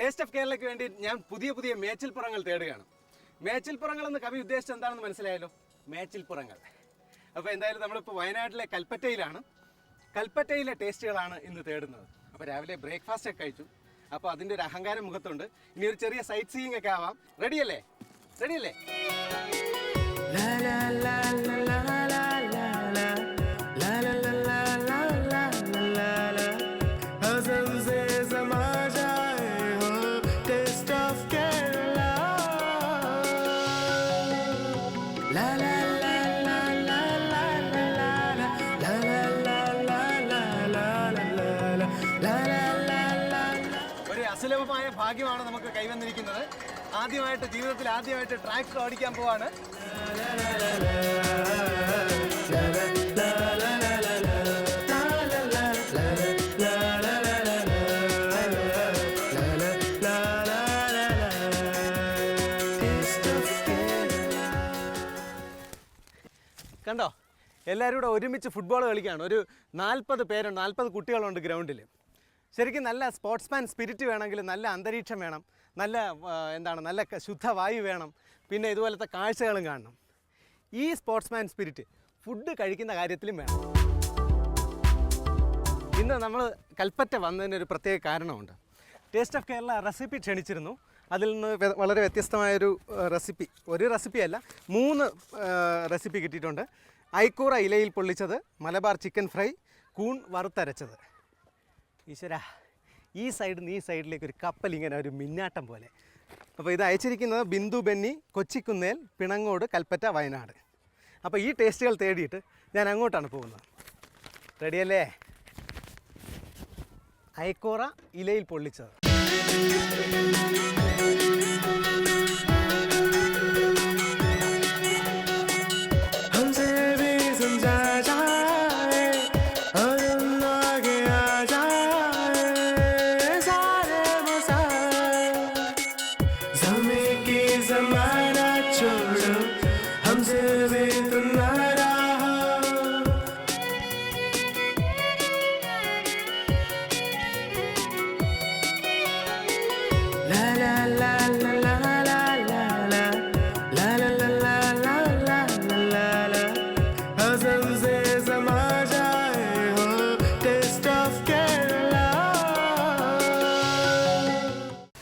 Taste of കേരളയ്ക്ക് വേണ്ടി ഞാൻ പുതിയ പുതിയ മേച്ചിൽപ്പുറങ്ങൾ തേടുകയാണ്. മേച്ചിൽപ്പുറങ്ങൾ എന്ന് കവി ഉദ്ദേശിച്ചത് എന്താണെന്ന് മനസ്സിലായല്ലോ? മേച്ചിൽപ്പുറങ്ങൾ അപ്പോൾ എന്തായാലും നമ്മളിപ്പോൾ വയനാട്ടിലെ കൽപ്പറ്റയിലാണ്. കൽപ്പറ്റയിലെ ടേസ്റ്റുകളാണ് ഇന്ന് തേടുന്നത്. അപ്പോൾ രാവിലെ ബ്രേക്ക്ഫാസ്റ്റ് ഒക്കെ കഴിച്ചു. അപ്പോൾ അതിന്റെ ഒരു അഹങ്കാരം മുഖത്തുണ്ട്. ഇനി ഒരു ചെറിയ സൈറ്റ് സീയിങ് ഒക്കെ ആവാം. റെഡിയല്ലേ റെഡിയല്ലേ കൈവന്നിരിക്കുന്നത്. ആദ്യമായിട്ട് ജീവിതത്തിൽ ആദ്യമായിട്ട് ട്രാക്ടർ ഓടിക്കാൻ പോവാണ്. കണ്ടോ? എല്ലാവരും കൂടെ ഒരുമിച്ച് ഫുട്ബോൾ കളിക്കുകയാണ്. ഒരു നാൽപ്പത് പേരുണ്ട് നാൽപ്പത് കുട്ടികളുണ്ട് ഗ്രൗണ്ടിൽ ശരിക്കും നല്ല സ്പോർട്സ്മാൻ സ്പിരിറ്റ് വേണമെങ്കിൽ നല്ല അന്തരീക്ഷം വേണം. നല്ല എന്താണ് നല്ല ശുദ്ധവായു വേണം. പിന്നെ ഇതുപോലത്തെ കാഴ്ചകളും കാണണം. ഈ സ്പോർട്സ്മാൻ സ്പിരിറ്റ് ഫുഡ് കഴിക്കുന്ന കാര്യത്തിലും വേണം. ഇന്ന് നമ്മൾ കൽപ്പറ്റ വന്നതിന് ഒരു പ്രത്യേക കാരണമുണ്ട്. ടേസ്റ്റ് ഓഫ് കേരള റെസിപ്പി ക്ഷണിച്ചിരുന്നു. അതിൽ നിന്ന് വളരെ വ്യത്യസ്തമായൊരു റെസിപ്പി ഒരു റെസിപ്പി അല്ല മൂന്ന് റെസിപ്പി കിട്ടിയിട്ടുണ്ട്. ഐക്കൂറ ഇലയിൽ പൊള്ളിച്ചത് മലബാർ ചിക്കൻ ഫ്രൈ കൂൺ വറുത്തരച്ചത്. ഈശ്വര ഈ സൈഡിൽ നിന്ന് ഈ സൈഡിലേക്ക് ഒരു കപ്പൽ ഇങ്ങനെ ഒരു മിന്നാട്ടം പോലെ. അപ്പോൾ ഇത് അയച്ചിരിക്കുന്നത് ബിന്ദു ബെന്നി കൊച്ചിക്കുന്നേൽ പിണങ്ങോട് കൽപ്പറ്റ വയനാട്. അപ്പോൾ ഈ ടേസ്റ്റുകൾ തേടിയിട്ട് ഞാൻ അങ്ങോട്ടാണ് പോകുന്നത്. റെഡിയല്ലേ? അയക്കോറ ഇലയിൽ പൊള്ളിച്ചത്. शम्य हमसे वेतना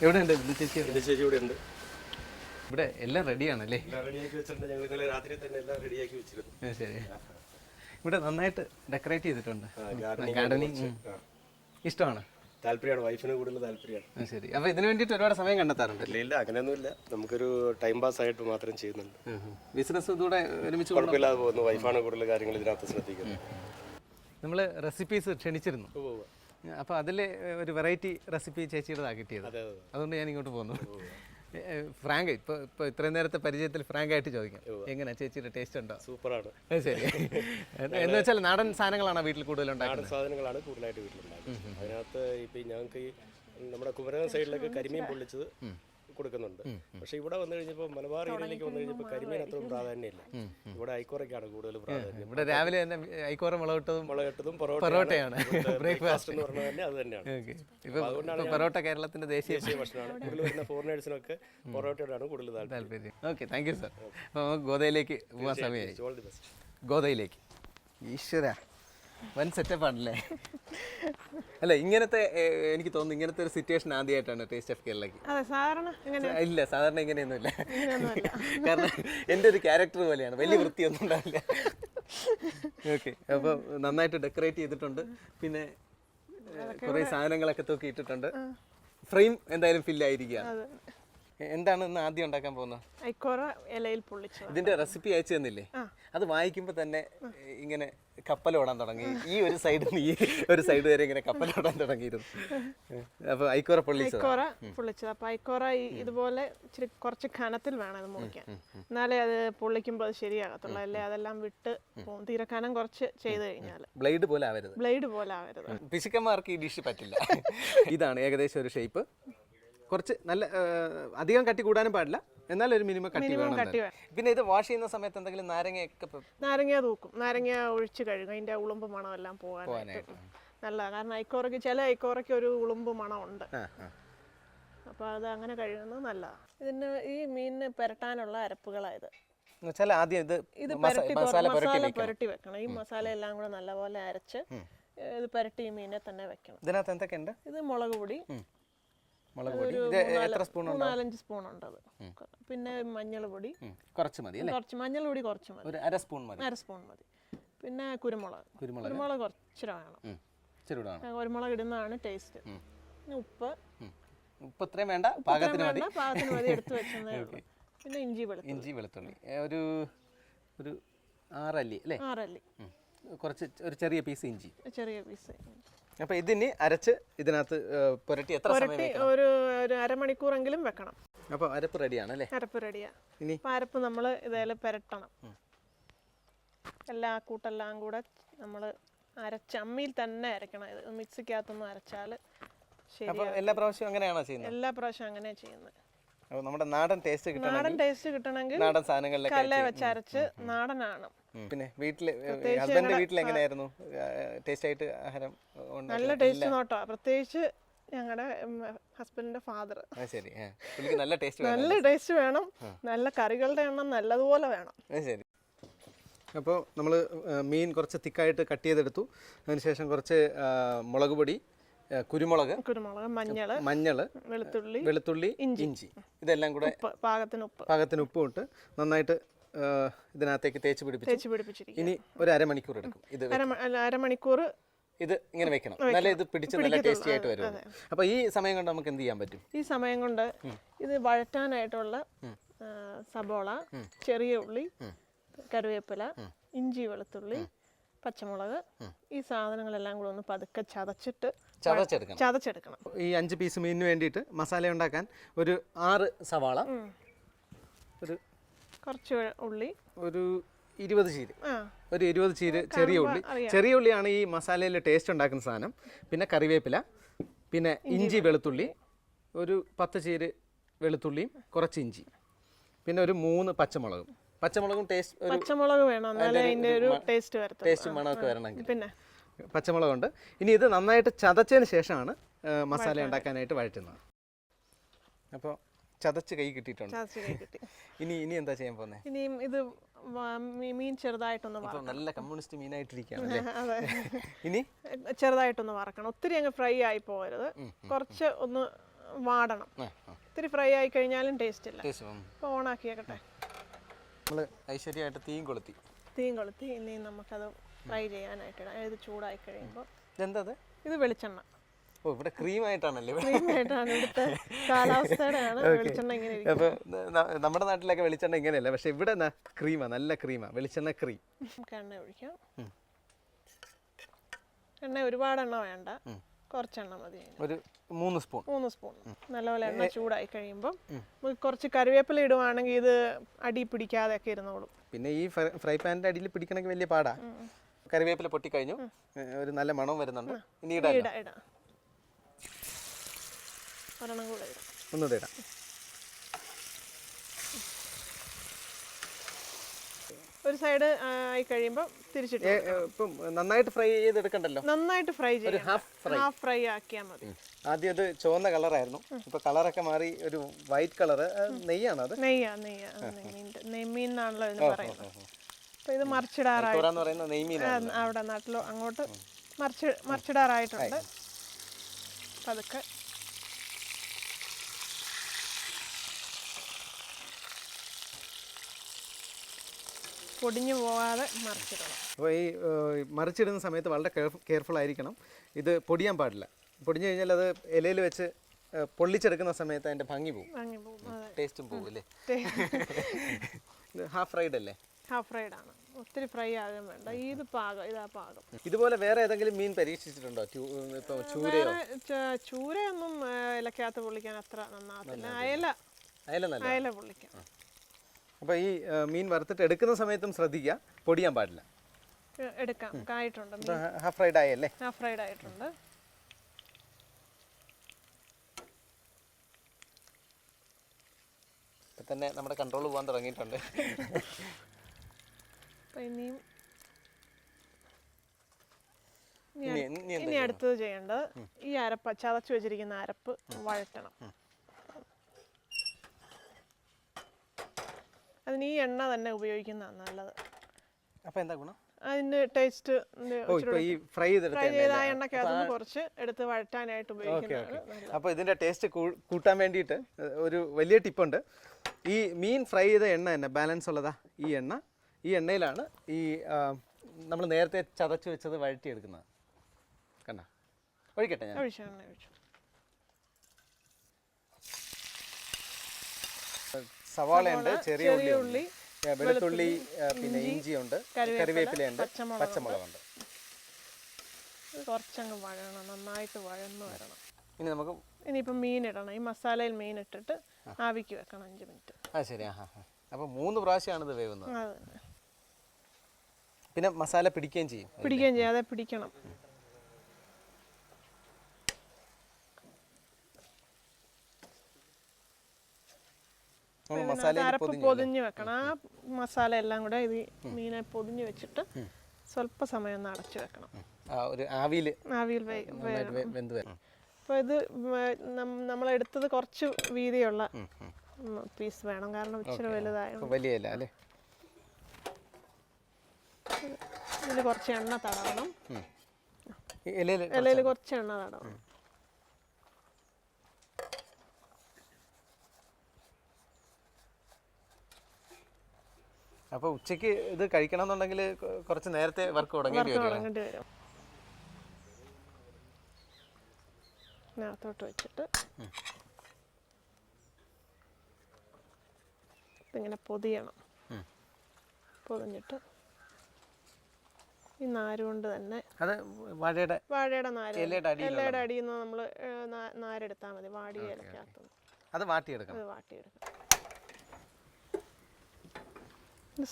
എവിടെ ഉണ്ട്? ചേച്ചി ചേച്ചി ഇവിടെ ഉണ്ട്. ഇവിടെ എല്ലാം റെഡിയാണല്ലേ? അല്ലേ ശരി. ഇവിടെ നന്നായിട്ട് ഡെക്കറേറ്റ് ചെയ്തിട്ടുണ്ട്. ഗാർഡനിങ് ഇഷ്ടമാണ്. താല്പര്യമാണ്. വൈഫിന് കൂടുതൽ താല്പര്യമാണ്. ശരി. അപ്പോൾ ഇതിനു വേണ്ടിയിട്ട് ഒരുപാട് സമയം കണ്ടെത്താറുണ്ട് ഇല്ല ഇല്ല അങ്ങനെയൊന്നുമില്ല. നമുക്കൊരു ടൈം പാസ് ആയിട്ട് മാത്രം ചെയ്യുന്നുണ്ട് ബിസിനസ് ഇതൂടെ ഒരുമിച്ച് കുഴപ്പമില്ലാതെ പോകുന്നു. വൈഫാണ് കൂടുതൽ കാര്യങ്ങൾ ഇതിനകത്ത് ശ്രദ്ധിക്കുന്നത്. നമ്മൾ റെസിപ്പീസ് ക്ഷണിച്ചിരുന്നു. അപ്പോൾ അതിൽ ഒരു വെറൈറ്റി റെസിപ്പി ചേച്ചിയുടേതാണ് കിട്ടിയത്. അതെ അതെ അതുകൊണ്ട് ഞാൻ ഇങ്ങോട്ട് പോന്നു. ഫ്രാങ്ക് ഇപ്പോൾ ഇപ്പോൾ ഇത്രയും നേരത്തെ പരിചയത്തിൽ ഫ്രാങ്ക് ആയിട്ട് ചോദിക്കാം എങ്ങനെ ചേച്ചിയുടെ ടേസ്റ്റ് ഉണ്ടോ? സൂപ്പറാണ്. ആണ് ശരി. എന്ന് വെച്ചാൽ നാടൻ സാധനങ്ങളാണ് വീട്ടിൽ കൂടുതൽ നാടൻ സാധനങ്ങളാണ് കൂടുതലായിട്ട് വീട്ടിലുണ്ടാകുന്നത് അതിനകത്ത് ഇപ്പം ഞങ്ങൾക്ക് നമ്മുടെ കുമരകം സൈഡിലൊക്കെ കരിമീൻ പൊള്ളിച്ചത് കൊടുക്കുന്നുണ്ട്. പക്ഷെ ഇവിടെ വന്നു കഴിഞ്ഞപ്പോൾ മലബാർ ഏരിയയിലേക്ക് വന്നു കഴിഞ്ഞപ്പോൾ കരിമീൻ അത്രയും പ്രാധാന്യമില്ല. ഇവിടെ ഐക്കോറയ്ക്കാണ് കൂടുതൽ പ്രാധാന്യം. ഇവിടെ രാവിലെ തന്നെ ഐക്കോറ മുളകിട്ടതും മുളകിട്ടതും പൊറോട്ടയാണ്. ബ്രേക്ക്ഫാസ്റ്റ് എന്ന് പറഞ്ഞാൽ തന്നെ അത് തന്നെയാണ്. പൊറോട്ട കേരളത്തിന്റെ ദേശീയ ദേശീയ ഭക്ഷണമാണ്. കൂടുതൽ വരുന്ന ഫോറിനേഴ്സിനൊക്കെ പൊറോട്ടയോടാണ് കൂടുതൽ താല്പര്യം. Okay thank you sir. അപ്പോൾ നമുക്ക് ഗോതയിലേക്ക് പോകാൻ സമയമായി ഗോതയിലേക്ക് ഈശ്വര. വൻ സെറ്റപ്പ് ആണല്ലേ? അല്ല ഇങ്ങനത്തെ എനിക്ക് തോന്നുന്നു ഇങ്ങനത്തെ ഒരു സിറ്റുവേഷൻ ആദ്യമായിട്ടാണ് ടേസ്റ്റ് ഓഫ് കേരളക്ക് ഇല്ല സാധാരണ ഇങ്ങനെയൊന്നുമില്ല. കാരണം എന്റെ ഒരു ക്യാരക്ടർ പോലെയാണ്. വലിയ വൃത്തിയൊന്നും ഉണ്ടാവില്ല. ഓക്കെ അപ്പോൾ നന്നായിട്ട് ഡെക്കറേറ്റ് ചെയ്തിട്ടുണ്ട്. പിന്നെ കുറേ സാധനങ്ങളൊക്കെ തൂക്കി ഇട്ടിട്ടുണ്ട് ഫ്രെയിം എന്തായാലും ഫില്ലായിരിക്കുകയാണ് എന്താണ് ഇന്ന് ആദ്യം ഉണ്ടാക്കാൻ പോകുന്നത്? ഐക്കോറ ഇലയിൽ പൊള്ളിച്ചു ഇതിന്റെ റെസിപ്പി അയച്ചു തന്നില്ലേ? അത് വായിക്കുമ്പോൾ തന്നെ ഇങ്ങനെ കപ്പലോടാൻ തുടങ്ങി. ഈ ഒരു സൈഡിൽ നിന്ന് ഈ ഒരു സൈഡ് വരെ ഇങ്ങനെ കപ്പലോടാൻ തുടങ്ങിയിരുന്നു. അപ്പൊ ഐക്കോറ പൊള്ളിച്ചത്? ഐക്കോറ പൊള്ളിച്ചത്. അപ്പൊ ഐക്കോറ ഇതുപോലെ ഇച്ചിരി കുറച്ച് കനത്തിൽ വേണം അത് മുറിക്കാൻ. എന്നാലേ അത് പൊള്ളിക്കുമ്പോൾ അത് ശരിയാകത്തുള്ളൂ. അല്ലേ? അതെല്ലാം വിട്ട് പോകും തീരെ കനം കുറച്ച് ചെയ്ത് കഴിഞ്ഞാൽ ബ്ലേഡ് പോലെ ആവരുത്. ബ്ലേഡ് പോലെ ആവരുത്. പിശുക്കന്മാർക്ക് ഈ ഡിഷ് പറ്റില്ല. ഇതാണ് ഏകദേശം ഒരു ഷേപ്പ് കുറച്ച് നല്ല അധികം കട്ടി കൂടാനും പാടില്ല. എന്നാൽ ഒരു മിനിമം കട്ടി കട്ടി. പിന്നെ ഇത് വാഷ് ചെയ്യുന്ന സമയത്ത് എന്തെങ്കിലും നാരങ്ങയൊക്കെ പ- നാരങ്ങ തൂക്കും. നാരങ്ങ ഒഴിച്ച് കഴുകും. അതിന്റെ ഉളുമ്പ് മണം എല്ലാം പോകാനായിട്ട്. നല്ല കാരണം ഐക്കോറയ്ക്ക് ചില ഐക്കോറയ്ക്ക് ഒരു ഉളുമ്പ് മണമുണ്ട് ആ ആ. അപ്പോൾ അത് അങ്ങനെ കഴുകുന്നത് നല്ലതാണ് ഇതിന് ഈ മീനിന് പുരട്ടാനുള്ള അരപ്പുകളായത് ആദ്യം ഇത് ഇത് മസ- പുരട്ടി മസാല പുരട്ടി മസാല വെക്കണം. പുരട്ടി വെക്കണം. ഈ മസാല എല്ലാം കൂടെ നല്ലപോലെ അരച്ച് ഇത് പുരട്ടി ഈ മീനെ തന്നെ വെക്കണം. ഇതിനകത്ത് എന്തൊക്കെയുണ്ട്? ഇത് മുളക് പൊടി മുളക് പൊടി. ഇത് എത്ര സ്പൂൺ ഉണ്ട് അത്. പിന്നെ മഞ്ഞൾ പൊടി. കുറച്ച് മതി അല്ലേ? കുറച്ച് മഞ്ഞൾ പൊടി കുറച്ച് മതി. ഒരു അര സ്പൂൺ മതി. അര സ്പൂൺ മതി. പിന്നെ കുരുമുളക്. കുരുമുളക്. കുരുമുളക് കുറച്ചിര വേണം. ഇച്ചിരി കുരുമുളക് ഇടുന്നതാണ് ടേസ്റ്റ്. പിന്നെ ഉപ്പ്. ഉപ്പ് ഇത്രയും വേണ്ട. പാകത്തിന് മതി. പാകത്തിന് മതി. എടുത്ത് വെച്ചതേ ഉള്ളൂ. പിന്നെ ഇഞ്ചി വെളുത്തുള്ളി. ഇഞ്ചി വെളുത്തുള്ളി. ഒരു ഒരു ആറല്ലി അല്ലേ? ആറല്ലി. കുറച്ച് ഒരു ചെറിയ പീസ് ഇഞ്ചി. ചെറിയ പീസ് അപ്പോൾ ഇതിന് അരച്ച് ഇതിനകത്ത് പുരട്ടി എത്ര പുരട്ടി ഒരു ഒരു അരമണിക്കൂറെങ്കിലും വെക്കണം. അപ്പോൾ അരപ്പ് റെഡിയാണ് അല്ലേ? അരപ്പ് റെഡിയാ. ഇനി? അരപ്പ് നമ്മൾ ഇതേൽ പുരട്ടണം. എല്ലാ കൂട്ടെല്ലാം കൂടെ നമ്മൾ അരച്ച് അമ്മിയിൽ തന്നെ അരക്കണം. ഇത് മിക്സിക്കകത്തൊന്നും അരച്ചാൽ ശരി എല്ലാ പ്രാവശ്യവും അങ്ങനെയാണോ ചെയ്യുന്നത്? എല്ലാ പ്രാവശ്യം അങ്ങനെയാണ് ചെയ്യുന്നത്. അപ്പോൾ നമ്മുടെ നാടൻ ടേസ്റ്റ് നാടൻ ടേസ്റ്റ് കിട്ടണമെങ്കിൽ നാടൻ സാധനങ്ങളിലൊക്കെ കല്ല വെച്ചരച്ച് നാടനാണ്. പിന്നെ വീട്ടിൽ ഹസ്ബൻഡ് വീട്ടിൽ എങ്ങനെയായിരുന്നു? ടേസ്റ്റ് ആയിട്ട് ആഹാരം ഉണ്ടോ നല്ല ടേസ്റ്റ് നോട്ടോ. പ്രത്യേകിച്ച് ഞങ്ങളുടെ ഹസ്ബൻഡിന്റെ ഫാദർ ശരി. എനിക്ക് നല്ല ടേസ്റ്റ് വേണം നല്ല ടേസ്റ്റ് വേണം. നല്ല കറികളുടെ എണ്ണം നല്ലതുപോലെ വേണം. ശരി. അപ്പോൾ നമ്മൾ മീൻ കുറച്ച് തിക്കായിട്ട് കട്ട് ചെയ്തെടുത്തു. അതിനുശേഷം കുറച്ച് മുളക് പൊടി കുരുമുളക് കുരുമുളക് മഞ്ഞൾ മഞ്ഞൾ വെളുത്തുള്ളി വെളുത്തുള്ളി ഇഞ്ചി. ഇതെല്ലാം കൂടെ പാകത്തിന് ഉപ്പ്. പാകത്തിന് ഉപ്പ് ഇട്ട് നന്നായിട്ട് ഇതിനകത്തേക്ക് തേച്ച് പിടിപ്പിച്ചു ഇനി ഒരു അരമണിക്കൂർ എടുക്കും. ഇത് അരമണിക്കൂർ ഇത് ഇങ്ങനെ വെക്കണം. നല്ല ഇത് പിടിച്ച് നല്ല ടേസ്റ്റി ആയിട്ട് വരും അപ്പൊ ഈ സമയം കൊണ്ട് നമുക്ക് എന്ത് ചെയ്യാൻ പറ്റും? ഈ സമയം കൊണ്ട് ഇത് വഴറ്റാനായിട്ടുള്ള സബോള ചെറിയ ഉള്ളി കറിവേപ്പില ഇഞ്ചി വെളുത്തുള്ളി പച്ചമുളക് ഈ സാധനങ്ങളെല്ലാം കൂടെ ഒന്ന് പതുക്കെ ചതച്ചിട്ട് ചതച്ചെടുക്കണം. ചതച്ചെടുക്കണം. ഈ അഞ്ച് പീസ് മീനിന് വേണ്ടിയിട്ട് മസാല ഉണ്ടാക്കാൻ ഒരു ആറ് സവാള ഒരു കുറച്ച് ഉള്ളി. ഒരു ഇരുപത് ചീര് ഒരു ഇരുപത് ചീര് ചെറിയ ഉള്ളി. ചെറിയ ഉള്ളിയാണ് ഈ മസാലയിൽ ടേസ്റ്റ് ഉണ്ടാക്കുന്ന സാധനം. പിന്നെ കറിവേപ്പില പിന്നെ ഇഞ്ചി വെളുത്തുള്ളി ഒരു പത്ത് ചീര് വെളുത്തുള്ളിയും കുറച്ച് ഇഞ്ചി. പിന്നെ ഒരു മൂന്ന് പച്ചമുളകും. പച്ചമുളകും ടേസ്റ്റ് പച്ചമുളക് വേണം. എന്നാലേ അതിന്റെ ഒരു ടേസ്റ്റ് വരത്തുള്ളൂ. ടേസ്റ്റ് മണമൊക്കെ വരണമെങ്കിൽ. പിന്നെ? പച്ചമുളകുണ്ട്. ഇനി ഇത് നന്നായിട്ട് ചതച്ചതിന് ശേഷമാണ് മസാല ഉണ്ടാക്കാനായിട്ട് വഴറ്റുന്നത്. അപ്പോൾ ചതച്ച് കൈ കിട്ടിയിട്ടുണ്ട്. ഇനി ഇനി എന്താ ചെയ്യാൻ പോകുന്നത് ഇനിയും ഇത് മീൻ ചെറുതായിട്ടൊന്ന് വറക്കണം. നല്ല കമ്മ്യൂണിസ്റ്റ് മീനായിട്ടിരിക്കുകയാണ് ഇനി? ചെറുതായിട്ടൊന്ന് വറക്കണം. ഒത്തിരി അങ്ങ് ഫ്രൈ ആയി പോകരുത്. കുറച്ച് ഒന്ന് വാടണം. ഒത്തിരി ഫ്രൈ ആയി കഴിഞ്ഞാലും ടേസ്റ്റ് ഇല്ല. ടേസ്റ്റ് അപ്പോൾ ഓണാക്കിയേക്കട്ടെ. നമ്മൾ ഐശ്വര്യമായിട്ട് തീയും കൊളുത്തി. തീയും കൊളുത്തി ഇനി നമുക്കത് ഫ്രൈ ചെയ്യാനായിട്ട് ഇത് ചൂടായി കഴിയുമ്പോൾ ഇതെന്താ ഇത് വെളിച്ചെണ്ണ. ഓ ഇവിടെ ക്രീം ആയിട്ടാണല്ലേ അപ്പൊ നമ്മുടെ നാട്ടിലൊക്കെ വെളിച്ചെണ്ണ ഇങ്ങനെയല്ല? പക്ഷെ ഇവിടെ ക്രീമാ നല്ല ക്രീമാ വെളിച്ചെണ്ണ ക്രീം. എണ്ണ ഒഴിക്കാം. എണ്ണ ഒരുപാട് എണ്ണ വേണ്ട കുറച്ചെണ്ണ മതി ഒരു മൂന്ന് സ്പൂൺ. മൂന്ന് സ്പൂൺ. നല്ലപോലെ എണ്ണ ചൂടായി കഴിയുമ്പോൾ നമുക്ക് കുറച്ച് കറിവേപ്പില ഇടുവാണെങ്കിൽ ഇത് അടി പിടിക്കാതെ ഒക്കെ ഇരുന്നോളും. പിന്നെ ഈ ഫ്രൈ- പാനിന്റെ അടിയിൽ പിടിക്കണമെങ്കിൽ വലിയ പാടാ. കറിവേപ്പില പൊട്ടി കഴിഞ്ഞു ഒരു നല്ല മണവും വരുന്നുണ്ട്. ഇനി ഇടാം ഇടാം ഇടാം. ഒരെണ്ണം കൂടെ ഇടാം. ഒന്നുകൂടെ ഇടാം. ഒരു സൈഡ് ആയി കഴിയുമ്പോൾ തിരിച്ചിട്ട് ഇപ്പം നന്നായിട്ട് ഫ്രൈ ചെയ്തെടുക്കണ്ടല്ലോ? നന്നായിട്ട് ഫ്രൈ ചെയ്യാം. ഹാഫ് ഫ്രൈ ആക്കിയാൽ മതി. ആദ്യം അത് ചുവന്ന കളറായിരുന്നു. ഇപ്പൊ കളറൊക്കെ മാറി ഒരു വൈറ്റ് കളർ നെയ്യാണ് അത്? നെയ്യാ നെയ്യാ. നെയ്മീൻ എന്നാണല്ലോ ഇതിന് പറയുന്നത്. അപ്പോൾ ഇത് മറിച്ചിടാറായി. അവിടെ നാട്ടിലോ അങ്ങോട്ട് മറിച്ച് മറിച്ചിടാറായിട്ടുണ്ട്. പതുക്കെ പൊടിഞ്ഞു പോകാതെ മറിച്ചിടണം. അപ്പോൾ ഈ മറിച്ചിടുന്ന സമയത്ത് വളരെ കെയർഫുൾ ആയിരിക്കണം. ഇത് പൊടിയാൻ പാടില്ല. പൊടിഞ്ഞു കഴിഞ്ഞാൽ അത് ഇലയിൽ വെച്ച് പൊള്ളിച്ചെടുക്കുന്ന സമയത്ത് അതിന്റെ ഭംഗി പോകും. ടേസ്റ്റും പോകും അല്ലേ? ഹാഫ് ഫ്രൈഡ് അല്ലേ? ഹാഫ് ഫ്രൈഡ് ആണ്. ഒത്തിരി ഫ്രൈ ആകാൻ വേണ്ട. ഇത് പാകം ഇതാ പാകം. ഇതുപോലെ വേറെ ഏതെങ്കിലും മീൻ പരീക്ഷിച്ചിട്ടുണ്ടോ? ചൂരയോ? ചൂരയൊന്നും ഇലക്കകത്ത് പൊള്ളിക്കാൻ അത്ര നന്നാകത്തില്ല. അയല. അയല പൊള്ളിക്കാം. അപ്പോൾ ഈ മീൻ വറുത്തിട്ട് എടുക്കുന്ന സമയത്തും ശ്രദ്ധിക്കുക. പൊടിയാൻ പാടില്ല. എടുക്കാം. ആയിട്ടുണ്ട് ഹാഫ് ഫ്രൈഡ് ആയല്ലേ? ഹാഫ് ഫ്രൈഡ് ആയിട്ടുണ്ട്. ഇപ്പം തന്നെ നമ്മുടെ കൺട്രോൾ പോകാൻ തുടങ്ങിയിട്ടുണ്ട്. ഇനിയും ഇനി ഇനി അടുത്തത് ചെയ്യേണ്ടത് ഈ അരപ്പ് ചതച്ചു വെച്ചിരിക്കുന്ന അരപ്പ് വഴറ്റണം. അതിന് ഈ എണ്ണ തന്നെ ഉപയോഗിക്കുന്നതാണ് നല്ലത്. അപ്പോൾ എന്താ ഗുണം? അതിന് ടേസ്റ്റ് ഈ ഫ്രൈ ഫ്രൈ ചെയ്ത ആ? എണ്ണക്കകത്ത് കുറച്ച് എടുത്ത് വഴറ്റാനായിട്ട് ഉപയോഗിക്കുന്നത് അപ്പൊ ഇതിന്റെ അപ്പോൾ ഇതിന്റെ ടേസ്റ്റ് കൂട്ടാൻ വേണ്ടിയിട്ട് ഒരു വലിയ ടിപ്പുണ്ട് ഈ മീൻ ഫ്രൈ ചെയ്ത എണ്ണ തന്നെ ബാലൻസ് ഉള്ളതാ ഈ എണ്ണ. ഈ എണ്ണയിലാണ് ഈ നമ്മൾ നേരത്തെ ചതച്ച് വെച്ചത് വഴറ്റിയെടുക്കുന്നത്. കണ്ട? ഒഴിക്കട്ടെ ഞാൻ ഒഴിച്ചു എണ്ണ ഒഴിച്ചു സവാളയുണ്ട് ചെറിയ ഉള്ളി വെളുത്തുള്ളി പിന്നെ ഇഞ്ചിയുണ്ട്. കറിവേപ്പില, കറിവേപ്പിലയുണ്ട്. പച്ചമുളകുണ്ട്. കുറച്ചങ്ങ് വഴണം നന്നായിട്ട് വഴന്ന് വരണം. ഇനി നമുക്ക് ഇനിയിപ്പം മീൻ ഇടണം. ഈ മസാലയിൽ മീൻ ഇട്ടിട്ട് ആവിക്ക് വെക്കണം അഞ്ച് മിനിറ്റ്. ആ ശരി ആ അപ്പോൾ മൂന്ന് പ്രാവശ്യമാണ് ഇത് വേവുന്നത്. പിന്നെ മസാല പിടിക്കുകയും ചെയ്യും. പിടിക്കുകയും ചെയ്യാതെ പിടിക്കണം നമ്മൾ ഇതിനകത്ത് മസാലയിൽ അരപ്പ് പൊതിഞ്ഞു വെക്കണം. ആ മസാല എല്ലാം കൂടെ ഇത് മീനെ പൊതിഞ്ഞ് വെച്ചിട്ട് സ്വല്പ സമയം ഒന്ന് അടച്ചു വെക്കണം. ഒരു ആവിയിൽ ആവിയിൽ വെന്ത് അപ്പോൾ ഇത് നമ്മൾ എടുത്തത് കുറച്ച് വീതിയുള്ള പീസ് വേണം. കാരണം ഇച്ചിരി വലുതായ അപ്പോൾ വലിയ അല്ലേ? ഇതിൽ കുറച്ച് എണ്ണ തടവണം. ഇലയിൽ കുറച്ച് എണ്ണ. തടവണം. അപ്പോൾ ഉച്ചയ്ക്ക് ഇത് കഴിക്കണം എന്നുണ്ടെങ്കിൽ കുറച്ച് നേരത്തെ വർക്ക് തുടങ്ങേണ്ടി വരും തുടങ്ങേണ്ടി വരും. ഇതിനകത്തോട്ട് വെച്ചിട്ട് ഇതിങ്ങനെ പൊതിയണം. ഉം. പൊതിഞ്ഞിട്ട് ഈ നാരുകൊണ്ട് തന്നെ അത് വാഴയുടെ വാഴയുടെ നാര്. ഇലയുടെ അടിയിലുള്ള ഇലയുടെ അടിയിൽ നിന്ന് നമ്മൾ നാരെടുത്താൽ മതി. വാടിയ ഇലക്കകത്ത് അത് വാട്ടിയെടുക്കണം. അത് വാട്ടിയെടുക്കണം. ഇത്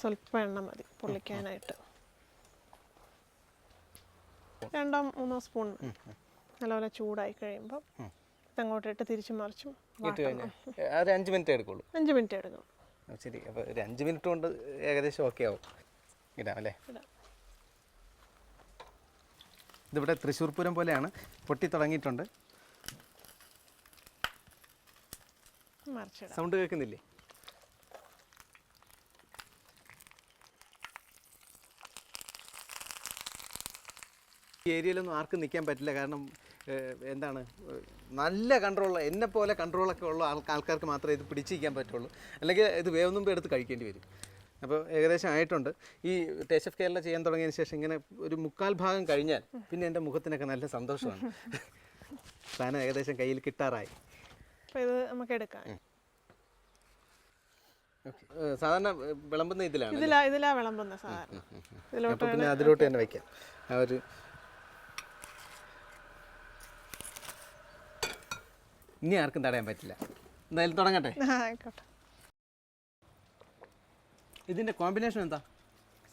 സ്വല്പം എണ്ണ മതി പൊള്ളിക്കാനായിട്ട് രണ്ടോ മൂന്നോ സ്പൂൺ നല്ലപോലെ ചൂടായി കഴിയുമ്പോൾ ഇതങ്ങോട്ട് ഇട്ട് തിരിച്ചു മറിച്ചും ഒരു അഞ്ച് മിനിറ്റ് എടുക്കുള്ളൂ. അഞ്ച് മിനിറ്റ് എടുക്കും. ശരി. അപ്പോൾ ഒരു അഞ്ച് മിനിറ്റ് കൊണ്ട് ഏകദേശം ഓക്കെ ആവും. ഇടാം അല്ലേ. ഇതിവിടെ തൃശ്ശൂർ പൂരം പോലെയാണ്. പൊട്ടി തുടങ്ങിയിട്ടുണ്ട്. സൗണ്ട് കേൾക്കുന്നില്ലേ? ഏരിയയിലൊന്നും ആർക്കും നിൽക്കാൻ പറ്റില്ല. കാരണം എന്താണ് നല്ല കൺട്രോൾ എന്നെ പോലെ കൺട്രോളൊക്കെ ഉള്ള ആൾ ആൾക്കാർക്ക് മാത്രമേ ഇത് പിടിച്ചിരിക്കാൻ പറ്റുള്ളൂ. അല്ലെങ്കിൽ ഇത് വേവൊന്നും എടുത്ത് കഴിക്കേണ്ടി വരും. അപ്പോൾ ഏകദേശം ആയിട്ടുണ്ട്. ഈ ടേസ്റ്റ് ഓഫ് കേരള ചെയ്യാൻ തുടങ്ങിയതിന് ശേഷം ഇങ്ങനെ ഒരു മുക്കാൽ ഭാഗം കഴിഞ്ഞാൽ പിന്നെ എന്റെ മുഖത്തിനൊക്കെ നല്ല സന്തോഷമാണ്. സാധനം ഏകദേശം കയ്യിൽ കിട്ടാറായി. അപ്പോൾ ഇത് നമുക്ക് എടുക്കാം. സാധാരണ വിളമ്പുന്ന ഇതിലാണ് ഇതിലാ ഇതിലാ വിളമ്പുന്ന സാധാരണ ഇതിലോട്ട് പിന്നെ അതിലോട്ട് തന്നെ വെക്കാം ആ ഒരു ഇനി ആർക്കും തടയാൻ പറ്റില്ല. എന്തായാലും തുടങ്ങട്ടെ. ആയിക്കോട്ടെ. ഇതിന്റെ കോമ്പിനേഷൻ എന്താ?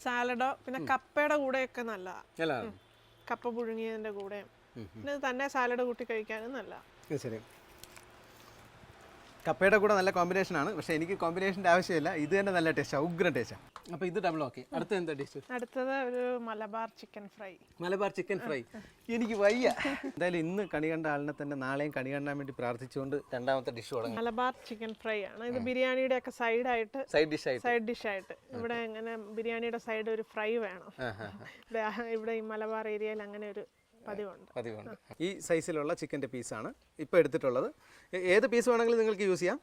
സാലഡോ പിന്നെ കപ്പയുടെ കൂടെയൊക്കെ ഒക്കെ അല്ല. കപ്പ പുഴുങ്ങിയതിന്റെ കൂടെ. പിന്നെ തന്നെ സാലഡ് കൂട്ടി കഴിക്കാനും നല്ല ശരി. കപ്പയുടെ കൂടെ നല്ല കോമ്പിനേഷൻ ആണ്. പക്ഷേ എനിക്ക് കോമ്പിനേഷന്റെ ആവശ്യമില്ല. ഇത് തന്നെ നല്ല ടേസ്റ്റാണ് ഉഗ്ര ടേസ്റ്റാണ് അപ്പോൾ ഇത് ഡബിൾ ഓക്കെ അടുത്ത എന്താ ഡിഷ് അടുത്തത് ഒരു Malabar chicken fry Malabar chicken fry എനിക്ക് വയ്യ. എന്തായാലും ഇന്ന് കണി കണ്ട ആളിനെ തന്നെ നാളെയും കണി കാണാൻ വേണ്ടി പ്രാർത്ഥിച്ചുകൊണ്ട് രണ്ടാമത്തെ ഡിഷ് തുടങ്ങി. മലബാർ ചിക്കൻ ഫ്രൈ ആണ്. ഇത് ബിരിയാണിയുടെ ഒക്കെ സൈഡ് ആയിട്ട് സൈഡ് ഡിഷ് ആയിട്ട്. സൈഡ് ഡിഷ് ആയിട്ട്. ഇവിടെ അങ്ങനെ ബിരിയാണിയുടെ സൈഡ് ഒരു ഫ്രൈ വേണം. ഇവിടെ ഇവിടെ ഈ മലബാർ ഏരിയയിൽ അങ്ങനെ ഒരു പതിവുണ്ട്. പതിവുണ്ട്. ഈ സൈസിലുള്ള ചിക്കന്റെ പീസാണ് ഇപ്പോൾ എടുത്തിട്ടുള്ളത്. ഏത് പീസ് വേണമെങ്കിലും നിങ്ങൾക്ക് യൂസ് ചെയ്യാം.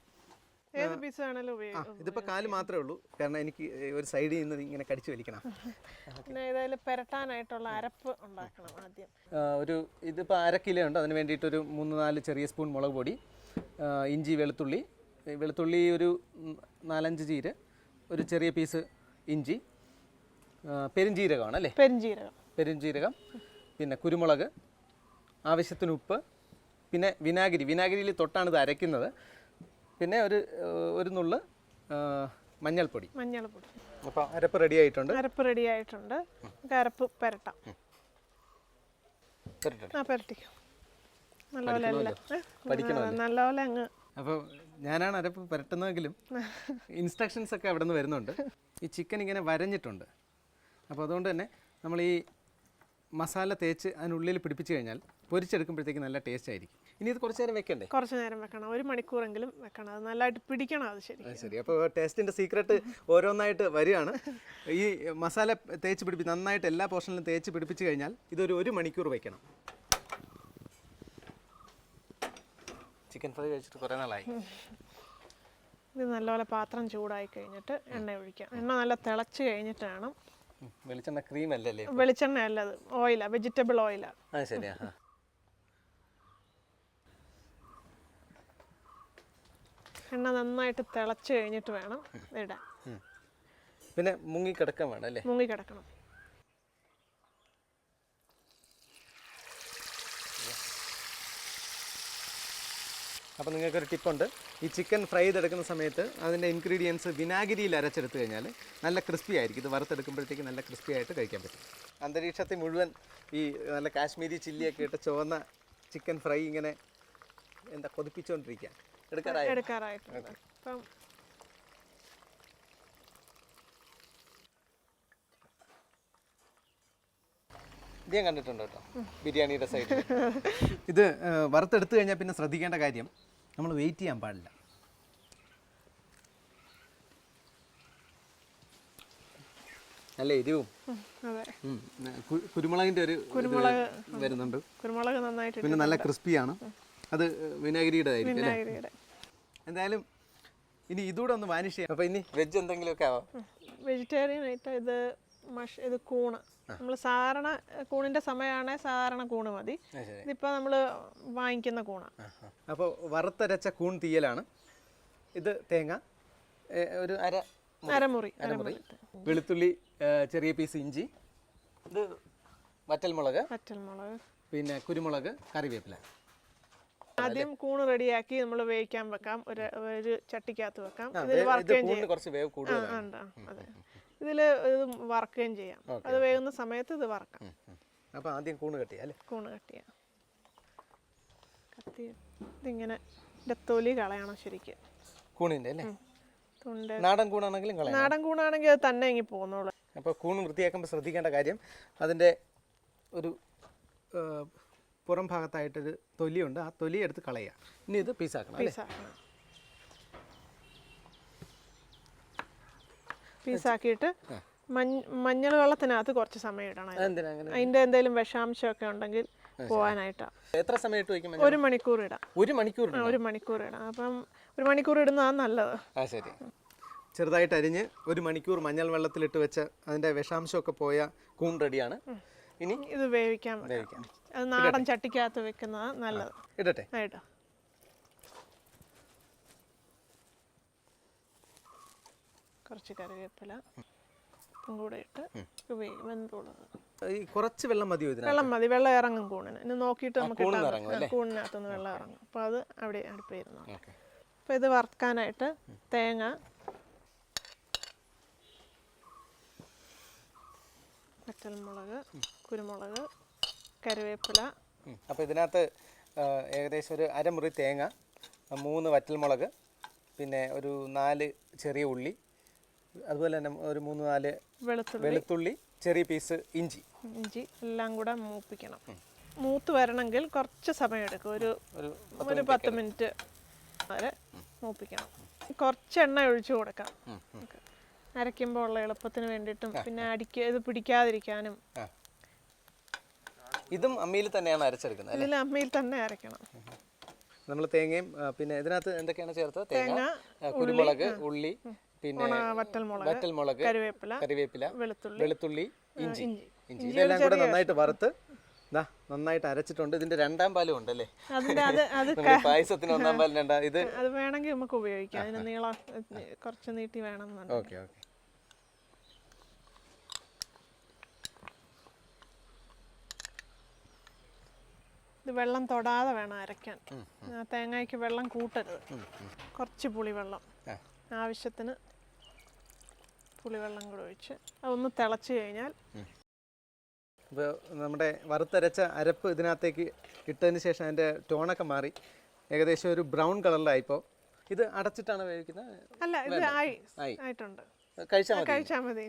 ഏത് പീസ് വേണേലും ആ ഉപയോഗിക്കും കാൽ മാത്രമേ ഉള്ളൂ. കാരണം എനിക്ക് ഒരു സൈഡിൽ നിന്ന് ഇങ്ങനെ കടിച്ചു വലിക്കണം. പിന്നെ ഇതിൽ പെരട്ടാനായിട്ടുള്ള അരപ്പ് ഉണ്ടാക്കണം ആദ്യം. ഒരു ഇതിപ്പോൾ അര കിലോ ഉണ്ട്. അതിന് വേണ്ടിയിട്ട് ഒരു മൂന്ന് നാല് ചെറിയ സ്പൂൺ മുളക് പൊടി ഇഞ്ചി വെളുത്തുള്ളി. വെളുത്തുള്ളി ഒരു നാലഞ്ച് ചീര ഒരു ചെറിയ പീസ് ഇഞ്ചി പെരുംജീരകമാണ് അല്ലേ? പെരുംജീരകം. പെരുംജീരകം പിന്നെ കുരുമുളക് ആവശ്യത്തിന് ഉപ്പ് പിന്നെ വിനാഗിരി. വിനാഗിരിയിൽ തൊട്ടാണ് ഇത് അരയ്ക്കുന്നത്. പിന്നെ ഒരു ഒരു നുള്ള് മഞ്ഞൾപ്പൊടി. മഞ്ഞൾപ്പൊടി. അപ്പോൾ അരപ്പ് റെഡി ആയിട്ടുണ്ട്? അരപ്പ് റെഡി ആയിട്ടുണ്ട്. നമുക്ക് അരപ്പ് പെരട്ടാം. ആ പെരട്ടിക്കാം? നല്ലപോലെ അങ്ങ്. അപ്പോൾ ഞാനാണ് അരപ്പ് പുരട്ടുന്നതെങ്കിലും ഇൻസ്ട്രക്ഷൻസ് ഒക്കെ അവിടെ നിന്ന് വരുന്നുണ്ട്. ഈ ചിക്കൻ ഇങ്ങനെ വരഞ്ഞിട്ടുണ്ട്. അപ്പോൾ അതുകൊണ്ട് തന്നെ നമ്മൾ ഈ മസാല തേച്ച് അതിനുള്ളിൽ പിടിപ്പിച്ച് കഴിഞ്ഞാൽ പൊരിച്ചെടുക്കുമ്പോഴത്തേക്ക് നല്ല ടേസ്റ്റ് ആയിരിക്കും. ഇനി ഇത് കുറച്ച് നേരം വെക്കണ്ടേ? കുറച്ച് നേരം വെക്കണം. ഒരു മണിക്കൂറെങ്കിലും വെക്കണം. അത് നല്ലതായിട്ട് പിടിക്കണം അത് ശരി ശരി. അപ്പോൾ ടേസ്റ്റിന്റെ സീക്രട്ട് ഓരോന്നായിട്ട് വരികയാണ്. ഈ മസാല തേച്ച് പിടിപ്പി നന്നായിട്ട് എല്ലാ പോർഷനിലും തേച്ച് പിടിപ്പിച്ച് കഴിഞ്ഞാൽ ഇതൊരു ഒരു മണിക്കൂർ വെക്കണം. ചിക്കൻ ഫ്രൈ കഴിച്ചിട്ട് കുറേ നാളായി. ഇത് നല്ലപോലെ പാത്രം ചൂടായി കഴിഞ്ഞിട്ട് എണ്ണ ഒഴിക്കാം. എണ്ണ നല്ല തിളച്ച് കഴിഞ്ഞിട്ട് വേണം. വെളിച്ചെണ്ണ ക്രീം അല്ലല്ലേ വെളിച്ചെണ്ണ അല്ലത് ഓയിലാ വെജിറ്റബിൾ ഓയിലാ ആ ശരിയാ എണ്ണ നന്നായിട്ട് തിളച്ച് കഴിഞ്ഞിട്ട് വേണം ഇടാൻ. പിന്നെ മുങ്ങി കിടക്കാൻ വേണം അല്ലേ? മുങ്ങി കിടക്കണം അപ്പോൾ നിങ്ങൾക്കൊരു ടിപ്പുണ്ട്. ഈ ചിക്കൻ ഫ്രൈ ചെയ്തെടുക്കുന്ന സമയത്ത് അതിന്റെ ഇൻഗ്രീഡിയൻസ് വിനാഗിരിയിൽ അരച്ചെടുത്ത് കഴിഞ്ഞാൽ നല്ല ക്രിസ്പി ആയിരിക്കും. ഇത് വറുത്തെടുക്കുമ്പോഴത്തേക്ക് നല്ല ക്രിസ്പി ആയിട്ട് കഴിക്കാൻ പറ്റും. അന്തരീക്ഷത്തിൽ മുഴുവൻ ഈ നല്ല കാശ്മീരി ചില്ലിയൊക്കെ ഇട്ട് ചുവന്ന ചിക്കൻ ഫ്രൈ ഇങ്ങനെ എന്താ കൊതിപ്പിച്ചുകൊണ്ടിരിക്കുക എടുക്കാറായി? എടുക്കാറായിട്ടുണ്ട്. അപ്പം ഇത് ഞാൻ കണ്ടിട്ടുണ്ട് കേട്ടോ. ബിരിയാണിയുടെ സൈഡിൽ ഇത് വറുത്തെടുത്തു കഴിഞ്ഞാൽ പിന്നെ ശ്രദ്ധിക്കേണ്ട കാര്യം നമ്മൾ വെയിറ്റ് ചെയ്യാൻ പാടില്ല. നല്ല എരിവും കുരുമുളകിന്റെ ഒരു കുരുമുളക് വരുന്നുണ്ട്. കുരുമുളക് നന്നായിട്ട് പിന്നെ നല്ല ക്രിസ്പിയാണ് അത് വിനാഗിരിയുടെ. ആയിരിക്കും എന്തായാലും ഇനി ഇതുകൂടെ ഒന്ന് വാനിഷ് ചെയ്യാം. അപ്പോൾ ഇനി വെജ് എന്തെങ്കിലുമൊക്കെ ആവാം. വെജിറ്റേറിയൻ ആയിട്ട് ഇത് മഷ് ഇത് കൂണ്. നമ്മൾ സാധാരണ കൂണിന്റെ സമയമാണെ സാധാരണ കൂണ് മതി. ഇതിപ്പോൾ നമ്മൾ വാങ്ങിക്കുന്ന കൂണാണ് അപ്പോൾ വറുത്തരച്ച കൂൺ തീയലാണ്. ഇത് തേങ്ങ ഏ, ഒരു അര അരമുറി അരമുറി. വെളുത്തുള്ളി ഏ, ചെറിയ പീസ് ഇഞ്ചി. ഇത് വറ്റൽമുളക്. പച്ചമുളക് പിന്നെ കുരുമുളക് കറിവേപ്പില. ആദ്യം കൂണ് റെഡിയാക്കി നമ്മൾ വേവിക്കാൻ വെക്കാം. ഒരു ഒരു ചട്ടിക്കകത്ത് വെക്കാം. ഇതിൽ വറുക്കുകയും ചെയ്യാം. ഇതിൽ ഇത് വറക്കുകയും ചെയ്യാം. അത് വേകുന്ന സമയത്ത് ഇത് വറക്കാം. അപ്പോൾ ആദ്യം കൂണ് കെട്ടിയാ അല്ലേ? കൂണ് കട്ട് ചെയ്യാം. കത്തി ഇതിങ്ങനെ ഇതിന്റെ തൊലി കളയണം ശരിക്കും. കൂണിന്റെ അല്ലേ? തുണ്ട. നാടൻ കൂണാണെങ്കിലും കളയാം നാടൻ കൂണാണെങ്കിൽ അത് തന്നെ ഇങ്ങി പോകുന്നുള്ളൂ അപ്പോൾ കൂൺ വൃത്തിയാക്കുമ്പോൾ ശ്രദ്ധിക്കേണ്ട കാര്യം അതിന്റെ ഒരു പുറം ഭാഗത്തായിട്ടൊരു തൊലിയുണ്ട്. ആ തൊലി എടുത്ത് കളയുക ഇനി ഇത് പീസാക്കണം പീസാക്കണം. പീസാക്കിയിട്ട് മഞ്ഞ മഞ്ഞൾ വെള്ളത്തിനകത്ത് കുറച്ച് സമയം ഇടണം അതിന്റെ എന്തെങ്കിലും വിഷാംശമൊക്കെ ഉണ്ടെങ്കിൽ പോവാനായിട്ടാണ് എത്ര വയ്ക്കും ഒരു മണിക്കൂർ ഇടാം. ഒരു മണിക്കൂർ ഒരു മണിക്കൂർ ഇടാം. അപ്പം ഒരു മണിക്കൂർ ഇടുന്നതാണ് നല്ലത്. ശരി. ചെറുതായിട്ട് അരിഞ്ഞ് ഒരു മണിക്കൂർ മഞ്ഞൾ വെള്ളത്തിലിട്ട് വെച്ച് അതിന്റെ വിഷാംശമൊക്കെ പോയ കൂൺ റെഡിയാണ്. ഇനി ഇത് വേവിക്കാൻ വേവിക്കാം. അത് നാടൻ ചട്ടിക്കകത്ത് വെക്കുന്നതാണ് നല്ലത്. ഇടട്ടെ. ആയിട്ടോ കുറച്ച് കറിവേപ്പില ഉപ്പും കൂടെ ഇട്ട് വേ- വെന്തോളത് ഈ കുറച്ച് വെള്ളം മതിയോ ഇതിനകത്ത്? വെള്ളം മതി വെള്ളം ഇറങ്ങും കൂണിന്. ഇനി നോക്കിയിട്ട് നമുക്ക് മതി. കൂണിനകത്തുനിന്ന് വെള്ളം ഇറങ്ങും. അപ്പോൾ അത് അവിടെ അടുപ്പിരുന്നു അപ്പോൾ ഇത് വറുക്കാനായിട്ട് തേങ്ങ പച്ചമുളക് കുരുമുളക് കറിവേപ്പില. അപ്പോൾ ഇതിനകത്ത് ഏകദേശം ഒരു അരമുറി തേങ്ങ മൂന്ന് വറ്റൽമുളക് പിന്നെ ഒരു നാല് ചെറിയ ഉള്ളി അതുപോലെ തന്നെ ഒരു മൂന്ന് നാല് വെളുത്തുള്ളി. ചെറിയ പീസ് ഇഞ്ചി. ഇഞ്ചി എല്ലാം കൂടെ മൂപ്പിക്കണം. മൂത്ത് വരണമെങ്കിൽ കുറച്ച് സമയം എടുക്കും. ഒരു ഒരു പത്ത് മിനിറ്റ് വരെ മൂപ്പിക്കണം. കുറച്ച് എണ്ണ ഒഴിച്ചു കൊടുക്കാം. അരയ്ക്കുമ്പോൾ ഉള്ള എളുപ്പത്തിന് വേണ്ടിയിട്ടും പിന്നെ അടിക്ക ഇത് പിടിക്കാതിരിക്കാനും ഇതും അമ്മിയിൽ തന്നെയാണ് അരച്ചെടുക്കുന്നത് ഇതിൽ അമ്മയിൽ തന്നെ അരയ്ക്കണം നമ്മൾ തേങ്ങയും പിന്നെ ഇതിനകത്ത് എന്തൊക്കെയാണ് ചേർത്തത്? തേങ്ങ കുരുമുളക് ഉള്ളി പിന്നെ വറ്റൽമുളക് വറ്റൽമുളക് കറിവേപ്പില കറിവേപ്പില വെളുത്തുള്ളി വെളുത്തുള്ളി ഇഞ്ചി. ഇഞ്ചി. ഇതെല്ലാം കൂടെ നന്നായിട്ട് വറുത്ത് ദാ നന്നായിട്ട് അരച്ചിട്ടുണ്ട്. ഇതിന്റെ രണ്ടാം പാലും ഉണ്ട് അല്ലേ? പായസത്തിന് ഒന്നാം പാലും രണ്ടാം ഇത് അത് വേണമെങ്കിൽ നമുക്ക് ഉപയോഗിക്കാം. അതിന് നീളം കുറച്ച് നീട്ടി വേണം ഓക്കെ ഓക്കെ. ഇത് വെള്ളം തൊടാതെ വേണം അരയ്ക്കാൻ. തേങ്ങയ്ക്ക് വെള്ളം കൂട്ടരുത്. കുറച്ച് പുളിവെള്ളം. ആവശ്യത്തിന് പുളിവെള്ളം കൂടെ ഒഴിച്ച് അതൊന്ന് തിളച്ച് കഴിഞ്ഞാൽ ഇപ്പോൾ നമ്മുടെ വറുത്തരച്ച അരപ്പ് ഇതിനകത്തേക്ക് ഇട്ടതിന് ശേഷം അതിന്റെ ടോണൊക്കെ മാറി. ഏകദേശം ഒരു ബ്രൗൺ കളറിലായിപ്പോൾ ഇത് അടച്ചിട്ടാണ് വേവിക്കുന്നത്? അല്ല ഇത് ആയി. ആയി. ആയിട്ടുണ്ട്. കഴിച്ചാൽ മതി.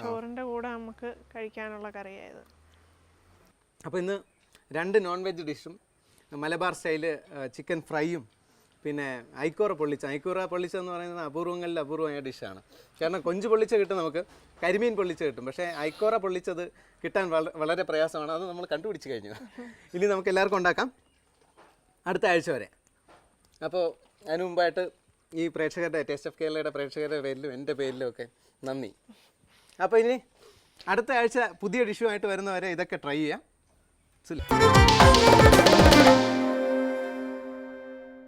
ചോറിന്റെ കൂടെ നമുക്ക് കഴിക്കാനുള്ള കറിയായത് അപ്പോൾ ഇന്ന് രണ്ട് നോൺ വെജ് ഡിഷും മലബാർ സ്റ്റൈൽ ചിക്കൻ ഫ്രൈയും പിന്നെ ഐക്കൂറ പൊള്ളിച്ച ഐക്കൂറ പൊള്ളിച്ചെന്ന് പറയുന്നത് അപൂർവങ്ങളിൽ അപൂർവമായ ഡിഷാണ്. കാരണം കൊഞ്ച് പൊള്ളിച്ച കിട്ടും നമുക്ക് കരിമീൻ പൊള്ളിച്ച കിട്ടും. പക്ഷേ ഐക്കോറ പൊള്ളിച്ചത് കിട്ടാൻ വളരെ പ്രയാസമാണ്. അത് നമ്മൾ കണ്ടുപിടിച്ച് കഴിഞ്ഞു. ഇനി നമുക്ക് എല്ലാവർക്കും ഉണ്ടാക്കാം. അടുത്ത ആഴ്ച വരെ. അപ്പോൾ അതിനു മുമ്പായിട്ട് ഈ പ്രേക്ഷകരുടെ ടേസ്റ്റ് ഓഫ് കേരളയുടെ പ്രേക്ഷകരുടെ പേരിലും എന്റെ പേരിലും ഒക്കെ നന്ദി. അപ്പോൾ ഇനി അടുത്ത ആഴ്ച പുതിയ ഡിഷുമായിട്ട് വരുന്നവരെ ഇതൊക്കെ ട്രൈ ചെയ്യാം. Se la...